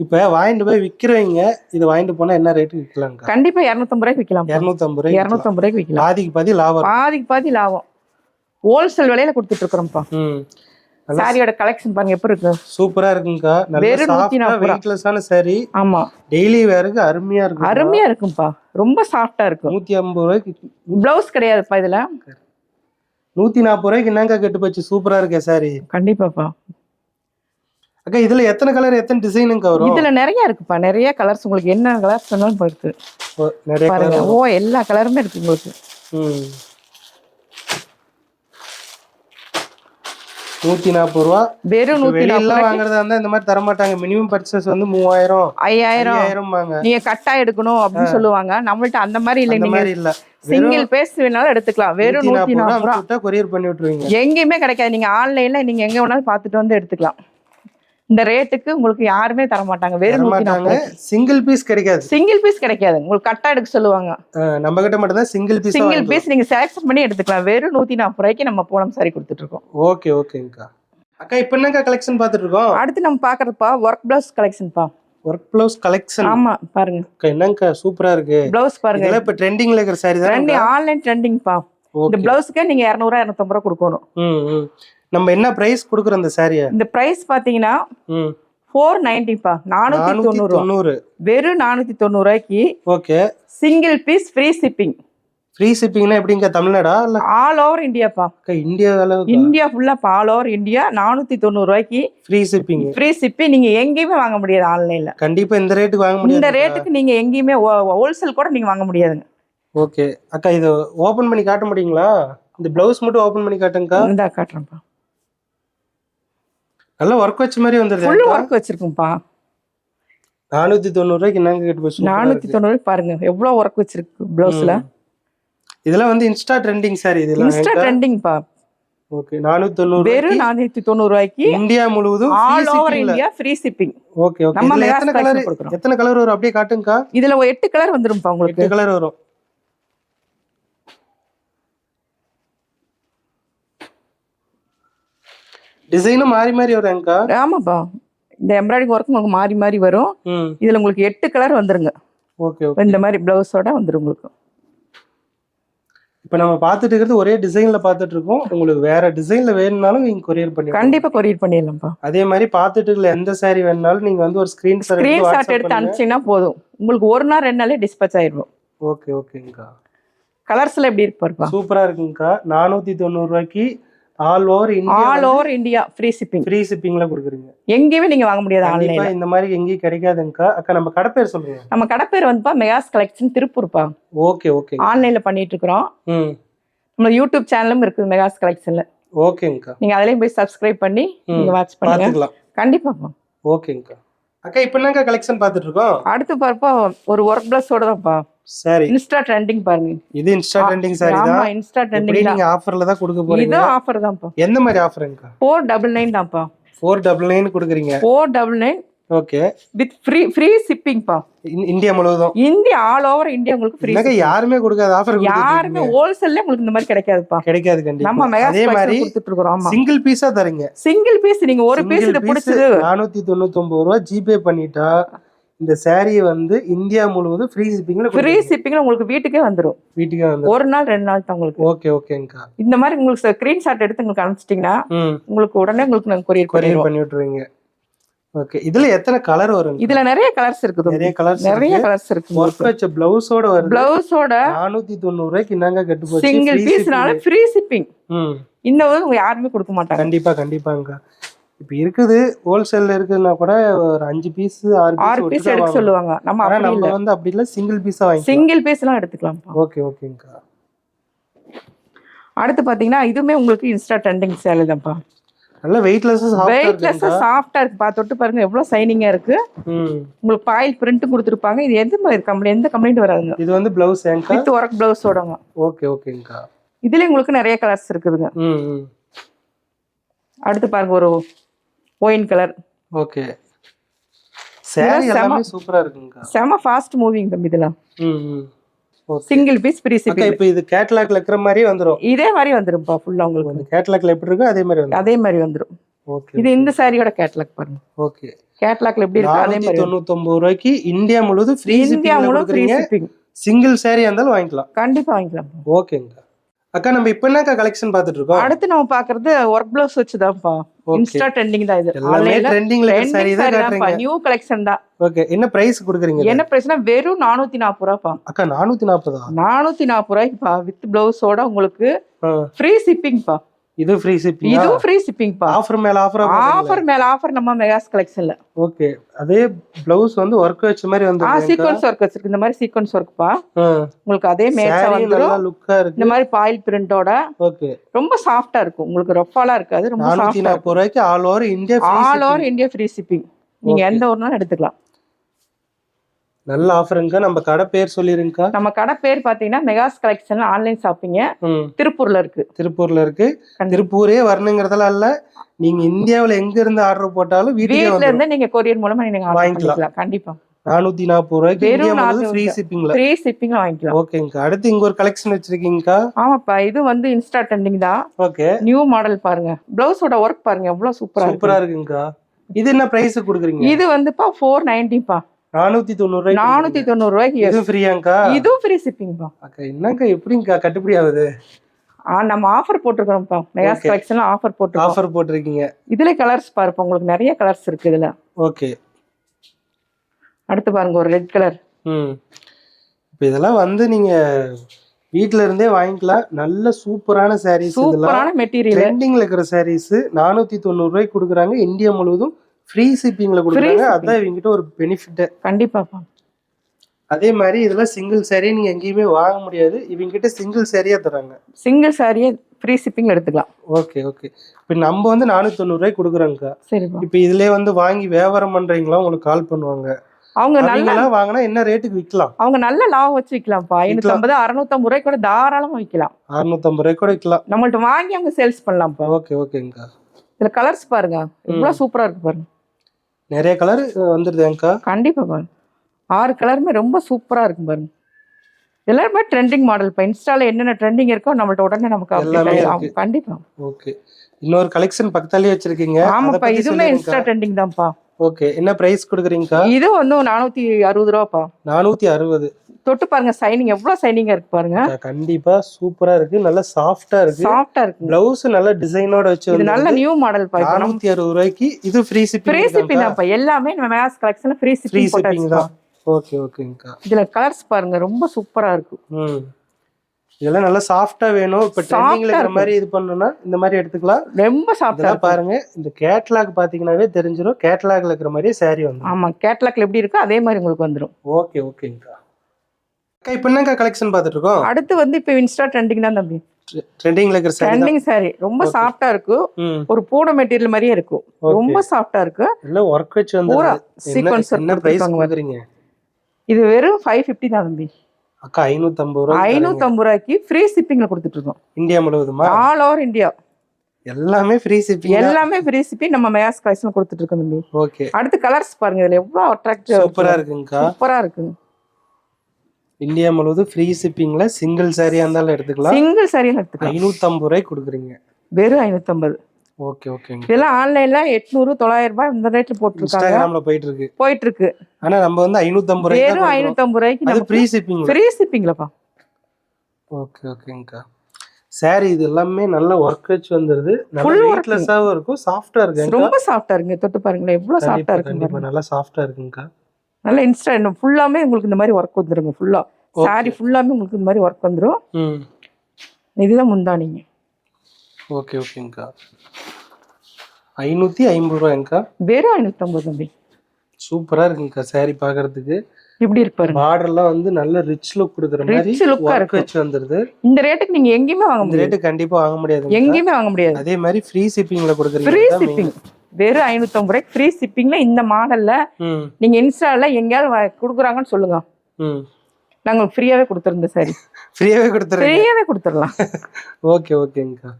இப்ப வாங்கிட்டு போய் விக்கிறவங்க இது வாங்கிட்டு போனா என்ன ரேட்டுக்கு விற்கலாம்க்கா? கண்டிப்பா இரநூத்தம்பது ரூபாய்க்கு விற்கலாம் இரநூத்தம்பது ரூபாய் இரநூத்தம்பது ரூபாய்க்கு விற்கலாம். பாதிக்கு பாதி லாபம். பாதிக்கு பாதி லாபம். ஹோல்சேல் விலையில கொடுத்துட்டு இருக்கிறோம்ப்பா சாரியோட கலெக்ஷன் பாருங்க எப்படி இருக்கு? சூப்பரா இருக்குங்கக்கா. நல்ல வெறும் நூத்தி சாஃப்டா நாற்பது ரூபா. வெயிட்லெஸ்ஸான saree. ஆமா. டெய்லி வேருக்கு அருமையா இருக்கும் அருமையா இருக்கும்ப்பா. ரொம்ப சாஃப்டா இருக்கும் நூத்தி ஐம்பது ரூபாய்க்கு பிளவுஸ் கிடையாதுப்பா இதுல. நூத்தி நாற்பது ரூபாய்க்கு என்னங்கா கெட்டு போச்சு? சூப்பரா இருக்கே சாரி கண்டிப்பாப்பா. அக்கா இதுல எத்தனை கலர் எத்தனை டிசைனுங்க வரும்? இதுல நிறைய இருக்குப்பா. நிறைய கலர்ஸ் உங்களுக்கு என்ன கலர்ஸ் வேணாலும் இருக்கு நிறைய பாருங்க. ஓ எல்லா கலருமே இருக்கு உங்களுக்கு. ம். நூத்தி நாற்பது ரூபா. வெறும் நூத்தி நாற்பது வாங்குறதா இருந்தா இந்த மாதிரி தர மாட்டாங்க மினிமம் பர்ச்சேஸ் வந்து மூவாயிரம் ஐயாயிரம். ஐயாயிரம் வாங்க நீங்க கட்டா எடுக்கணும் அப்படின்னு சொல்லுவாங்க. நம்மள்ட்ட அந்த மாதிரி இல்லை. நீங்க மாதிரி இல்ல. சிங்கிள் பேஸ் வேணாலும் எடுத்துக்கலாம். வெறும் நூத்தி நாற்பது ரூபா கொரியர் பண்ணி விட்டுருவீங்க. எங்கேயுமே கிடைக்காது. நீங்க ஆன்லைன்ல நீங்க எங்க வேணாலும் பார்த்துட்டு வந்து எடுத்துக்கலாம். இந்த ரேட்டுக்கு உங்களுக்கு யாருமே தர மாட்டாங்க நாற்பது சிங்கிள் பீஸ் கிடைக்காது. சிங்கிள் பீஸ் கிடைக்காது. உங்களுக்கு கட்டா எடுக்க சொல்லுவாங்க. நம்ம கிட்ட மட்டும் தான் சிங்கிள் பீஸ் சிங்கிள் பீஸ் நீங்க செலக்ஷன் பண்ணி எடுத்துக்கலாம். வெறும் நூத்தி நாற்பது ரூபாய்க்கு நம்ம பூனம் சாரி கொடுத்துட்டு இருக்கோம் ஓகே ஓகேங்கக்கா அக்கா இப்போ என்னக்கா கலெக்ஷன் பார்த்துட்டு இருக்கோம் அடுத்து நம்ம பாக்குறதுப்பா ஒர்க் பிளவுஸ் கலெக்ஷன்ப்பா ஒர்க் ப்ளவுஸ் கலெக்ஷன் ஆமா பாருங்க. என்னங்கக்கா? சூப்பரா இருக்கு. பிளவுஸ் பாருங்க. இதெல்லாம் இப்ப ட்ரெண்டிங்ல இருக்கிற சாரி தான் ட்ரெண்டிங் ஆன்லைன் ட்ரெண்டிங்ப்பா இந்த ஓகே பிளவுஸ்க்கு நீங்க இரநூறுவா இரநூத்தம்பது ரூபா கொடுக்கணும். நம்ம என்ன பிரைஸ் கொடுக்குறோம் அந்த சாரியை இந்த பிரைஸ் பாத்தீங்கன்னா ம். ஃபோர் நைன்டிப்பா நானூத்தி நானூத்தி தொண்ணூறு. தொண்ணூறு வெறும் நானூத்தி தொண்ணூறு ரூபாய்க்கு okay single piece free shipping free ஷிப்பிங்னா எப்படிங்க? தமிழ்நாடா இல்ல? ஆல் ஓவர் இந்தியாப்பா இந்தியா இந்தியா ஃபுல்லா ஆல் ஓவர் இந்தியா நானூத்தி தொண்ணூறு ரூபாய்க்கு ஃப்ரீ ஷிப்பிங் ஃப்ரீ ஷிப்பிங் நீங்க எங்கேயுமே வாங்க முடியாது ஆன்லைன்ல கண்டிப்பா இந்த ரேட்டுக்கு வாங்க இந்த முடியாது ரேட்டுக்கு நீங்க எங்கேயுமே ஹோல்சேல் கூட நீங்க வாங்க முடியாதுங்க. ஓகே அக்கா இது ஓபன் பண்ணி காட்ட முடியுங்களா? இந்த பிளவுஸ் மட்டும் ஓபன் பண்ணி காட்டுங்கக்கா. இந்தா காட்டுறேன்ப்பா. நல்லா ஒர்க் வச்ச மாதிரி வந்துருது ஃபுல் ஒர்க் வச்சிருக்கும்பா. நானூத்தி தொண்ணூறு ரூபாய்க்கு என்னங்க கேட்டு போய் நானூத்தி தொண்ணூறு பாருங்க எவ்வளவு ஒர்க் வச்சிருக்கு பிளவுஸ்ல இதெல்லாம் வந்து இன்ஸ்டா ட்ரெண்டிங் சாரி இதெல்லாம் இன்ஸ்டா ட்ரெண்டிங்ப்பா ஓகே நானூத்தி தொண்ணூறு வெறும் நானூத்தி தொண்ணூறு ரூபாய்க்கு இந்தியா முழுவதும் all over India free shipping okay okay நம்ம எத்தனை கலர். எத்தனை கலர் வரும்? அப்படியே காட்டுங்கக்கா. இதுல எட்டு கலர் வந்துரும்ப்பா உங்களுக்கு. எட்டு கலர் வரும். டிசைனும் மாறி மாறி வரும்க்கா. ஆமாப்பா. இந்த எம்ப்ராய்டிங் ஒர்க் உங்களுக்கு மாறி மாறி வரும். இதுல உங்களுக்கு எட்டு கலர் வந்துருங்க. Okay okay. இந்த மாதிரி பிளவுஸோட வந்துரும் உங்களுக்கு. இப்போ நம்ம பார்த்துட்டு இருக்கிறது ஒரே டிசைன்ல பார்த்துட்டு இருக்கோம். உங்களுக்கு வேற டிசைன்ல வேணும்னாலும் நீங்க கொரியர் பண்ணி கண்டிப்பா கொரியர் பண்ணிடலாம்ப்பா. அதே மாதிரி பார்த்துட்டு இருக்கிற எந்த saree வேணும்னாலும் நீங்க வந்து ஒரு ஸ்கிரீன் ஸ்கிரீன் ஷாட் எடுத்து அனுப்பிச்சீங்கன்னா போதும். உங்களுக்கு ஒரு நாள் ரெண்டு நாளே டிஸ்பேச் ஆயிடும் ஓகே ஓகேங்கக்கா கலர்ஸ்ல எப்படி இருப்பாருப்பா சூப்பரா இருக்குங்கக்கா நானூத்தி தொண்ணூறு ரூபாய்க்கு all over India all over India free shipping free ஷிப்பிங்ல கொடுக்குறீங்க. எங்கேயுமே நீங்க வாங்க முடியாது கண்டிப்பா ஆன்லைன்ல இந்த மாதிரி எங்கேயும் கிடைக்காதுங்கக்கா. அக்கா நம்ம கடை பேர் சொல்லுங்க. நம்ம கடை பேர் வந்துப்பா மெகாஸ் கலெக்ஷன் திருப்பூர்ப்பா. Okay okay. ஆன்லைன்ல பண்ணிட்டு இருக்கிறோம் ம். நம்ம யூடியூப் சேனலும் இருக்குது மெகாஸ் கலெக்ஷன்ல ஓகேங்கக்கா. நீங்க அதுலயும் போய் சப்ஸ்கிரைப் பண்ணி நீங்க வாட்ச் பண்ணுங்க. கண்டிப்பாப்பா. ஓகேங்கக்கா. அக்கா இப்போ என்னக்கா கலெக்ஷன் பார்த்துட்டு இருக்கோம் அடுத்து பாருப்பா ஒரு ஒர்க் பிளஸோட தான்ப்பா சரி இன்ஸ்டா ட்ரெண்டிங் பாருங்க. இது இன்ஸ்டா ட்ரெண்டிங் சாரி தான். இன்ஸ்டா ட்ரெண்டிங் நீங்க ஆஃபர்ல தான் கொடுக்க போறீங்க? இதுவும் ஆஃபர் தான்ப்பா. எந்த மாதிரி ஆஃபருங்கக்கா ஃபோர் டபுள் நைன் தான்ப்பா. ஃபோர் டபுள் நைன் கொடுக்குறீங்க. Four double nine okay. With free free ஷிப்பிங்ப்பா India முழுவதும்? இந்தியா ஆல் ஓவர் இந்தியா உங்களுக்கு ஃப்ரீ யாருமே கொடுக்காத ஆஃபர் யாருமே ஹோல்சேல்ல உங்களுக்கு இந்த மாதிரி கிடைக்காதுப்பா. கிடைக்காது நம்ம கண்டிப்பா மெகா அதே மாதிரி கொடுத்துட்டு இருக்கிறோம் ஆமா. சிங்கிள் பீஸா தரீங்க. சிங்கிள் பீஸ் நீங்க ஒரு பீஸ் இது பிடிச்சது. நானூத்தி தொண்ணூத்தி ஒன்பது ரூபா ஜிபே பண்ணிட்டா இந்த சாரியை வந்து இந்தியா முழுவதும் ஃப்ரீ ஷிப்பிங்ல ஃப்ரீ ஷிப்பிங்ல உங்களுக்கு வீட்டுக்கே வந்துரும். வீட்டுக்கே வந்து ஒரு நாள் ரெண்டு நாள் தான் உங்களுக்கு. ஓகே ஓகேங்கக்கா இந்த மாதிரி உங்களுக்கு ஸ்கிரீன்ஷாட் எடுத்து உங்களுக்கு அனுப்பிச்சிட்டீங்கன்னா உங்களுக்கு உடனே உங்களுக்கு நாங்க கொரியர் கொரியர் பண்ணி விட்டுருவீங்க. ஓகே இதுல எத்தனை கலர் வரும்? இதுல நிறைய கலர்ஸ் இருக்குது. நிறைய கலர்ஸ் நிறைய கலர்ஸ் இருக்கு ஒர்க் வச்ச பிளவுஸோட வருது. பிளவுஸோட நானூத்தி தொண்ணூறு ரூபாய்க்கு என்னங்க கெட்டு போச்சு. சிங்கிள் பீஸ்னால. ஃப்ரீ ஷிப்பிங் ம். இந்த வந்து யாருமே கொடுக்க மாட்டாங்க. கண்டிப்பா கண்டிப்பாங்க. இப்ப இருக்குது ஹோல்சேல்ல இருக்குன்னா கூட ஒரு அஞ்சு பீஸ் ஆறு ஆறு பீஸ் எடுக்க சொல்லுவாங்க. நம்ம அப்படி நம்ம வந்து அப்படி இல்ல சிங்கிள் பீஸா வாங்கி சிங்கிள் பீஸ் எல்லாம் எடுத்துக்கலாம்ப்பா. ஓகே ஓகேங்கக்கா அடுத்து பாத்தீங்கன்னா இதுவுமே உங்களுக்கு இன்ஸ்டா ட்ரெண்டிங் சேலை தான்ப்பா. நல்ல வெயிட்லெஸ் வெயிட்லெஸ் சாஃப்டா இருக்கு. பா தொட்டு பாருங்க எவ்வளவு சைனிங்கா இருக்கு. உங்களுக்கு பாயில் பிரிண்ட் கொடுத்துருப்பாங்க. இது எந்த மாதிரி கம்பெனி எந்த கம்ப்ளைண்ட் வராதுங்க. இது வந்து பிளவுஸ் வித் ஒர்க் பிளவுஸோடங்க ஓகே ஓகேங்கக்கா இதுல உங்களுக்கு நிறைய கலர்ஸ் இருக்குதுங்க. அடுத்து பாருங்க ஒரு ஒயின் கலர். ஓகே. சாரி செம- எல்லாமே சூப்பரா இருக்குங்கக்கா. செம ஃபாஸ்ட் மூவிங் தம்பி இதெல்லாம் சிங்கிள் பீஸ் ஃப்ரீ இப்போ இது கேட்டலாக்ல இருக்கிற மாதிரியே வந்துரும். இதே மாதிரி வந்துரும்ப்பா ஃபுல்லா உங்களுக்கு அந்த கேட்டலாக்ல எப்படி இருக்கோ அதே மாதிரி அதே மாதிரி வந்துரும். ஓகே இது இந்த சாரியோட கேட்லாக் பாருங்க. ஓகே கேட்லாக்ல எப்படி இருக்கு அதே மாதிரி ரூபாய்க்கு இந்தியா முழுவதும் ஃப்ரீ இந்தியா ஷிப்பிங்ல முழு ஃப்ரீ ஷிப்பிங் சிங்கிள் சாரி இருந்தாலும் வாங்கிக்கலாம். கண்டிப்பா வாங்கிக்கலாம் ஓகேங்க அக்கா நம்ம இப்ப என்னக்கா கலெக்ஷன் பார்த்துட்டு இருக்கோம்? அடுத்து நம்ம பாக்குறது ஒர்க் பிளவுஸ் வச்சுதான்ப்பா. இன்ஸ்டா ட்ரெண்டிங் தான் இது. ஆன்லைன்ல ட்ரெண்டிங்ல சாரி தான் நியூ கலெக்ஷன் தான். ஓகே என்ன பிரைஸ் கொடுக்குறீங்க என்ன பிரச்சனை வெறும் நானூத்தி நாற்பது ரூபாப்பா அக்கா நானூத்தி நாற்பதா நானூத்தி நாற்பது ரூபாய்க்குப்பா வித் பிளவுஸோட உங்களுக்கு ஃப்ரீ ஷிப்பிங்ப்பா இது ஃப்ரீ ஷிப்பிங் இதுவும் ஃப்ரீ ஷிப்பிங்ப்பா ஆஃபர் மேல ஆஃபர் ஆஃபர் மேல ஆஃபர் நம்ம மெகாஸ் கலெக்ஷன்ல ஓகே அதே பிளவுஸ் வந்து ஒர்க் வச்ச மாதிரி வந்து ஆ சீக்வன்ஸ் ஒர்க் வச்சிருக்கு. இந்த மாதிரி சீக்வன்ஸ் ஒர்க்ப்பா உங்களுக்கு அதே மேட்சா வந்துரும் நல்லா லுக்கா இருக்கு. இந்த மாதிரி பாயில் பிரிண்டோட ஓகே ரொம்ப சாஃப்டா இருக்கும். உங்களுக்கு ரஃபாலா இருக்காது. ரொம்ப நானூத்தி சாஃப்டா நாற்பது ரூபாய்க்கு all over India all over India free shipping நீங்க. எந்த ஊர்னாலும் எடுத்துக்கலாம். நல்ல ஆஃபருங்கக்கா நம்ம கடை பேர் சொல்லிருங்கக்கா. நம்ம கடை பேர் பாத்தீங்கன்னா மெகாஸ் கலெக்ஷன்ல ஆன்லைன் ஷாப்பிங்க திருப்பூர்ல இருக்கு. திருப்பூர்ல இருக்கு. திருப்பூரே வரணுங்கிறதெல்லாம் இல்ல நீங்க இந்தியாவுல எங்க இருந்து ஆர்டர் போட்டாலும் வந்துரும். இருந்து நீங்க கொரியர் மூலமா நீங்க வாங்கிக்கலாம். கண்டிப்பா. நானூத்தி நாற்பது ரூபாய்க்கு இந்தியா ஃப்ரீ ஷிப்பிங்ல ஃப்ரீ ஷிப்பிங்ல வாங்கிக்கலாம். ஓகேங்கக்கா. அடுத்து இங்க ஒரு கலெக்ஷன் வச்சிருக்கீங்கக்கா. ஆமாப்பா. இது வந்து இன்ஸ்டா ட்ரெண்டிங் தான். ஓகே. நியூ மாடல் பாருங்க. பிளவுஸோட ஒர்க் பாருங்க. எவ்வளவு சூப்பரா சூப்பரா இருக்கு. இருக்குங்கக்கா. இது என்ன பிரைஸ் கொடுக்குறீங்க? இது வந்துப்பா ஃபோர் நைன்டிப்பா நானூத்தி தொண்ணூறு நானூத்தி தொண்ணூறு ரூபாய்க்கு இது ஃப்ரீயாங்கக்கா இதுவும் ஃப்ரீ ஷிப்பிங்ப்பா அக்கா என்னக்கா எப்படிங்கக்கா கட்டுப்படி ஆகுது? ஆ நம்ம ஆஃபர் போட்டிருக்கோம்ப்பா மெகாஸ். கலெக்ஷன்ல ஆஃபர் போட்டிருக்கோம். ஆஃபர் போட்டிருக்கீங்க. இதுல கலர்ஸ் பாருப்பா உங்களுக்கு நிறைய கலர்ஸ் இருக்கு இதுல. ஓகே அடுத்து பாருங்க ஒரு ரெட் கலர் ம். இப்போ இதெல்லாம் வந்து நீங்க வீட்ல இருந்தே வாங்கிக்கலாம். நல்ல சூப்பரான சாரீஸ் சூப்பரான மெட்டீரியல் ட்ரெண்டிங்ல இருக்கிற சாரீஸ் நானூத்தி தொண்ணூறு ரூபாய்க்கு கொடுக்குறாங்க. இந்தியா முழுவதும் ஃப்ரீ ஷிப்பிங்ல கொடுக்குறாங்க. அதான் இவங்ககிட்ட ஒரு பெனிஃபிட் கண்டிப்பாப்பா அதே மாதிரி இதெல்லாம் சிங்கிள் saree நீங்க எங்கேயுமே வாங்க முடியாது. இவங்க கிட்ட சிங்கிள் சாரியா தராங்க சிங்கிள் சாரியே ஃப்ரீ ஷிப்பிங்ல எடுத்துக்கலாம். ஓகே ஓகே இப்போ நம்ம வந்து நானூத்தி தொண்ணூறு ரூபாய்க்கு கொடுக்குறாங்கக்கா சரிப்பா இப்போ இதுலயே வந்து வாங்கி வியாபாரம் பண்றீங்களா? உங்களுக்கு கால் பண்ணுவாங்க. அவங்க நல்ல வாங்கினா என்ன ரேட்டுக்கு விற்கலாம் அவங்க நல்ல லாபம் வச்சு விற்கலாம்ப்பா ஐநூத்தி ஐம்பது அறுநூத்தம்பது ரூபாய்க்கு கூட தாராளமா விற்கலாம் அறுநூத்தம்பது ரூபாய் கூட விற்கலாம் நம்மள்ட்ட வாங்கி அவங்க சேல்ஸ் பண்ணலாம்ப்பா ஓகே ஓகேங்கக்கா இதுல கலர்ஸ் பாருங்க. எவ்வளவு சூப்பரா இருக்கு பாருங்க. நிறைய கலர் வந்துருதுங்கக்கா கண்டிப்பா பாருங்க. ஆறு கலருமே ரொம்ப சூப்பரா இருக்கும் பாருங்க. எல்லாருமே ட்ரெண்டிங் மாடல் இப்போ இன்ஸ்டால என்னென்ன ட்ரெண்டிங் இருக்கோ நம்மள்ட்ட உடனே நமக்கு. கண்டிப்பா. ஓகே இன்னொரு கலெக்ஷன் பக்கத்தாலே வச்சிருக்கீங்க. ஆமாப்பா இதுவுமே இன்ஸ்டா ட்ரெண்டிங் தான்ப்பா. ஓகே என்ன பிரைஸ் கொடுக்குறீங்கக்கா? இது வந்து நானூத்தி அறுபது ரூபாப்பா. நானூத்தி அறுபது. தொட்டு பாருங்க சைனிங் எவ்வளவு சைனிங்கா இருக்கு பாருங்க. கண்டிப்பா சூப்பரா இருக்கு நல்லா சாஃப்டா இருக்கு. சாஃப்டா இருக்கு. பிளவுஸ் நல்ல டிசைனோட வச்சு இது நல்ல நியூ மாடல் பா நானூத்தி அறுபது ரூபாய்க்கு இது ஃப்ரீ ஃப்ரீ ஷிப்பிங் ஷிப்பிங் தான்ப்பா எல்லாமே நம்ம Mega's collection free free shipping shipping போட்டாச்சுப்பா தான். ஓகே ஓகேங்கக்கா இதுல கலர்ஸ் பாருங்க ரொம்ப சூப்பரா இருக்கு. ம். இதெல்லாம் நல்லா சாஃப்டா வேணும். இப்ப ட்ரெண்டிங்ல இருக்கிற. மாதிரி இது பண்ணணும்னா இந்த மாதிரி எடுத்துக்கலாம். ரொம்ப சாஃப்டா பாருங்க இந்த கேட்லாக் பாத்தீங்கன்னாவே தெரிஞ்சிடும் கேட்லாக்ல இருக்கிற மாதிரியே saree வந்து ஆமா கேட்லாக்ல எப்படி இருக்கோ அதே மாதிரி உங்களுக்கு வந்துரும். ஓகே ஓகேங்கக்கா இப்போ என்னக்கா கலெக்ஷன் பார்த்துட்டு இருக்கோம் அடுத்து வந்து இப்போ இன்ஸ்டா ட்ரெண்டிங் தான் தம்பி. ட்ரெண்டிங்ல இருக்கிற ட்ரெண்டிங் சாரி ரொம்ப Okay. சாஃப்டா இருக்கும் ம். ஒரு பூனை மெட்டீரியல் மாதிரியே இருக்கும். ரொம்ப சாஃப்டா இருக்கு. எல்லாம் ஒர்க் வச்சு வந்து பூரா என்ன சீக்வன்ஸ் என்ன பிரைஸ் கொடுக்குறீங்க? இது வெறும் ஃபைவ் ஃபிஃப்டி தான் தம்பி. அக்கா ஐநூத்தம்பது ரூபா ஐநூத்தி ஐம்பது ரூபாய்க்கு ஃப்ரீ ஷிப்பிங்ல கொடுத்துட்டு இருக்கோம் இந்தியா முழுவதுமா? ஆல் ஓவர் இந்தியா எல்லாமே ஃப்ரீ ஷிப்பிங் எல்லாமே ஃப்ரீ ஷிப்பிங் நம்ம மேஸ் கலெக்ஷன் கொடுத்துட்டு இருக்கோம் தம்பி. ஓகே அடுத்து கலர்ஸ் பாருங்க இதுல எவ்வளவு அட்ராக்டிவ் சூப்பரா இருக்குங்கக்கா. சூப்பரா இருக்கு இந்தியா முழுவதும் ஃப்ரீ ஷிப்பிங்ல சிங்கிள் சாரியா இருந்தாலும் எடுத்துக்கலாம். சிங்கிள் சாரியும் எடுத்துக்கலாம். ஐநூத்தம்பது ரூபாய்க்கு கொடுக்குறீங்க. வெறும் ஐநூத்தி ஐம்பது ஓகே ஓகேங்க இதெல்லாம் ஆன்லைன்ல எட்நூறு தொள்ளாயிரம் ரூபாய் இந்த ரேட்ல போட்டிருக்காங்க. இன்ஸ்டாகிராம்ல போயிட்டு இருக்கு போயிட்டு இருக்கு ஆனா நம்ம வந்து ஐநூத்தம்பது வெறும் ரூபாய்க்கு ஐநூத்தி ஐம்பது ரூபாய்க்கு அது ஃப்ரீ ஷிப்பிங் ஃப்ரீ ஷிப்பிங்லப்பா ஓகே ஓகேங்கக்கா சாரி இது எல்லாமே நல்ல ஒர்க் வச்சு வந்துருது. work. வெயிட்லெஸ்ஸாவும் இருக்கும். சாஃப்டா இருக்கு ரொம்ப சாஃப்டா இருக்குங்க. தொட்டு பாருங்களேன். எவ்வளவு சாஃப்டா இருக்கு கண்டிப்பா நல்லா சாஃப்டா இருக்குங்கக்கா நல்ல இன்ஸ்டா ஃபுல்லாமே உங்களுக்கு இந்த மாதிரி ஒர்க் வந்துருங்க ஃபுல்லா. சாரி ஃபுல்லாமே உங்களுக்கு இந்த மாதிரி ஒர்க் வந்துரும். ம். இதுதான் முந்தானிங்க. ஓகே ஓகேங்கக்கா ஐநூத்தி ஐம்பது ரூபாய்ங்கக்கா வெறும் ஐநூத்தி ஐம்பது தம்பி. சூப்பரா இருக்குங்கக்கா சாரி பாக்குறதுக்கு. எப்படி இருக்கு பாருங்க. பார்டர்லாம் வந்து நல்ல ரிச் லுக் கொடுக்குற மாதிரி ஒர்க். வச்சு வந்துருது. இந்த ரேட்டுக்கு நீங்க எங்கேயுமே வாங்க முடியாது. ரேட்டு கண்டிப்பா வாங்க முடியாது எங்கேயுமே வாங்க முடியாது. அதே மாதிரி ஃப்ரீ ஷிப்பிங்ல ஃப்ரீ கொடுக்குறீங்க ஷிப்பிங் வெறும் ஐநூத்தி ஐம்பது ரூபாய்க்கு ஃப்ரீ ஷிப்பிங்ல இந்த மாடல்ல நீங்க இன்ஸ்டால எங்கேயாவது கொடுக்குறாங்கன்னு சொல்லுங்க. நாங்க ஃப்ரீயாவே கொடுத்துருந்தோம் சாரி. ஃப்ரீயாவே கொடுத்துருங்க. ஃப்ரீயாவே கொடுத்துடலாம். ஓகே ஓகேங்கக்கா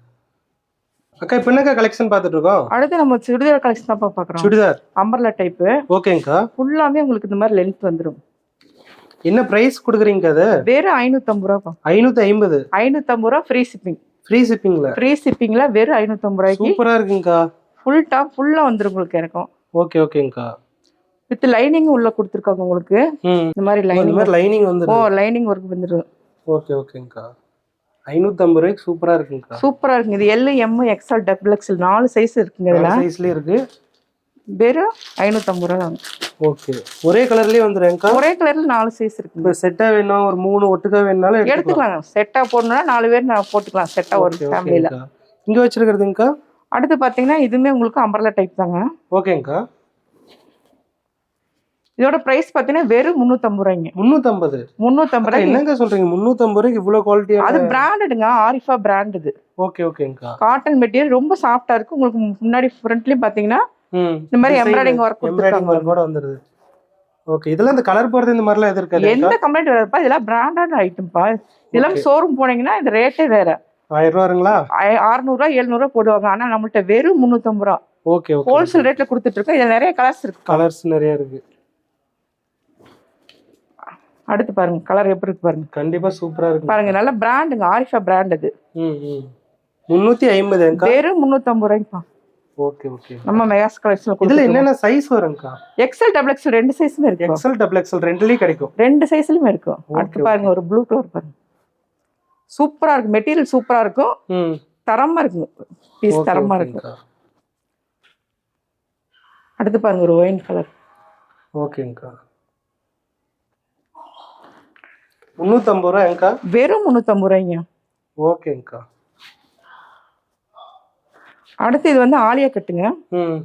அக்கா. இப்போ என்னக்கா கலெக்ஷன் பார்த்துட்டு இருக்கோம்? அடுத்து நம்ம சுடிதார் கலெக்ஷன் தான் பாக்குறோம் சுடிதார்? அம்பர்லா டைப்பு ஓகேங்கக்கா ஃபுல்லாமே உங்களுக்கு இந்த மாதிரி லென்த் வந்துரும். என்ன பிரைஸ் கொடுக்குறீங்க அது? வெறும் ஐநூத்தம்பது ரூபா ஐநூத்தி ஐம்பது. ஐநூத்தம்பது ரூபா ஃப்ரீ ஷிப்பிங் ஃப்ரீ ஷிப்பிங்ல ஃப்ரீ ஷிப்பிங்ல வெறும் ஐநூத்தம்பது ரூபாய்க்கு சூப்பரா இருக்குங்கக்கா. ஃபுல் டாப் ஃபுல்லா வந்துரும் உங்களுக்கு இருக்கும் ஓகே ஓகேங்கக்கா வித் லைனிங் உள்ள கொடுத்துருக்காங்க உங்களுக்கு. இந்த மாதிரி லைனிங் மாதிரி லைனிங் ஓ வந்துருது லைனிங் ஒர்க் வந்துரும் ஓகே ஓகேங்கக்கா ஐநூத்தம்பது ரூபாய்க்கு சூப்பரா இருக்குங்கக்கா சூப்பரா இருக்குங்க. இது L M XL double XL நாலு சைஸ் இருக்குங்க இதுல. சைஸ்லயே இருக்கு. வெறும் ஐநூற்றம்பது ரூபா தாங்க. ஓகே ஒரே கலர்லயே வந்துடும்க்கா ஒரே கலர்ல நாலு சைஸ் இருக்குங்க. இப்போ செட்டா வேணும் ஒரு மூணு ஒட்டுக்கா வேணும்னாலும் எடுத்துக்கலாம். செட்டா போடணும்னா நாலு பேர் நான் போட்டுக்கலாம். செட்டா ஒரு ஃபேமிலியில. இங்க வச்சிருக்கிறதுங்கக்கா அடுத்து பாத்தீங்கன்னா இதுவுமே உங்களுக்கு அம்பர்லா டைப் தாங்க. ஓகேங்கக்கா இதோட பிரைஸ் பாத்தீங்கன்னா வெறும் முந்நூற்றம்பது ரூபாய்ங்க. முந்நூத்தம்பது முந்நூற்றம்பது ரூபாய்க்கு என்னங்க சொல்றீங்க? முந்நூத்தம்பது ரூபாய்க்கு இவ்வளவு குவாலிட்டியா அது பிராண்டடுங்க ஆரிஃபா பிராண்ட் இது. ஓகே ஓகேங்கக்கா காட்டன் மெட்டீரியல் ரொம்ப சாஃப்டா இருக்கு. உங்களுக்கு முன்னாடி ஃப்ரண்ட்லயும் பாத்தீங்கன்னா ம். இந்த மாதிரி எம்ப்ராய்டிங் ஒர்க் எம்ப்ராய்டிங் ஒர்க் கூட வந்துருது. ஓகே இதெல்லாம் இந்த கலர் போறது இந்த மாதிரிலாம் எது இருக்காது எந்த கம்ப்ளைண்ட் வராதுப்பா இதெல்லாம் பிராண்டட் ஐட்டம்ப்பா இதெல்லாம். ஷோரூம் போனீங்கன்னா இந்த ரேட்டே வேற. ஆயிரம் ரூபா வருங்களா அறுநூறுவா எழுநூறுவா போடுவாங்க. ஆனா நம்மள்ட்ட வெறும் முந்நூற்றம்பது ரூபா ஓகே ஓகே. ஹோல்சேல் ரேட்ல கொடுத்துட்டு இருக்கோம் இதுல நிறைய கலர்ஸ் இருக்கு. கலர்ஸ் நிறைய இருக்கு. அடுத்து பாருங்க கலர் எப்படி இருக்கு பாருங்க. கண்டிப்பா சூப்பரா இருக்கு. பாருங்க நல்ல பிராண்டுங்க ஆரிஃபா பிராண்ட் அது. ம் ம். முந்நூத்தி ஐம்பதுங்கக்கா வெறும் முந்நூற்றம்பது ரூபாய்ப்பா ஓகே ஓகே. நம்ம மெகாஸ் கலெக்ஷன்ல இதுல என்னென்ன சைஸ் வரும்க்கா? எக்ஸல் டபுள் எக்ஸல் ரெண்டு சைஸுமே இருக்கு. எக்ஸல் டபுள் எக்ஸல் ரெண்டுலயும் கிடைக்கும். ரெண்டு சைஸ்லயுமே இருக்கும். அடுத்து பாருங்க ஒரு ப்ளூ கலர் பாருங்க. சூப்பரா இருக்கு. மெட்டீரியல் சூப்பரா இருக்கும். ம். தரமா இருக்குங்க பீஸ் Okay, தரமா இருக்கும். அடுத்து பாருங்க ஒரு ஒயின் கலர். ஓகேங்கக்கா முந்நூற்றம்பது ரூபாய்க்கா வெறும் முந்நூற்றம்பது ரூபாய்ங்க. ஓகேங்கக்கா அடுத்து இது வந்து ஆலியா கட்டுங்க. ம்.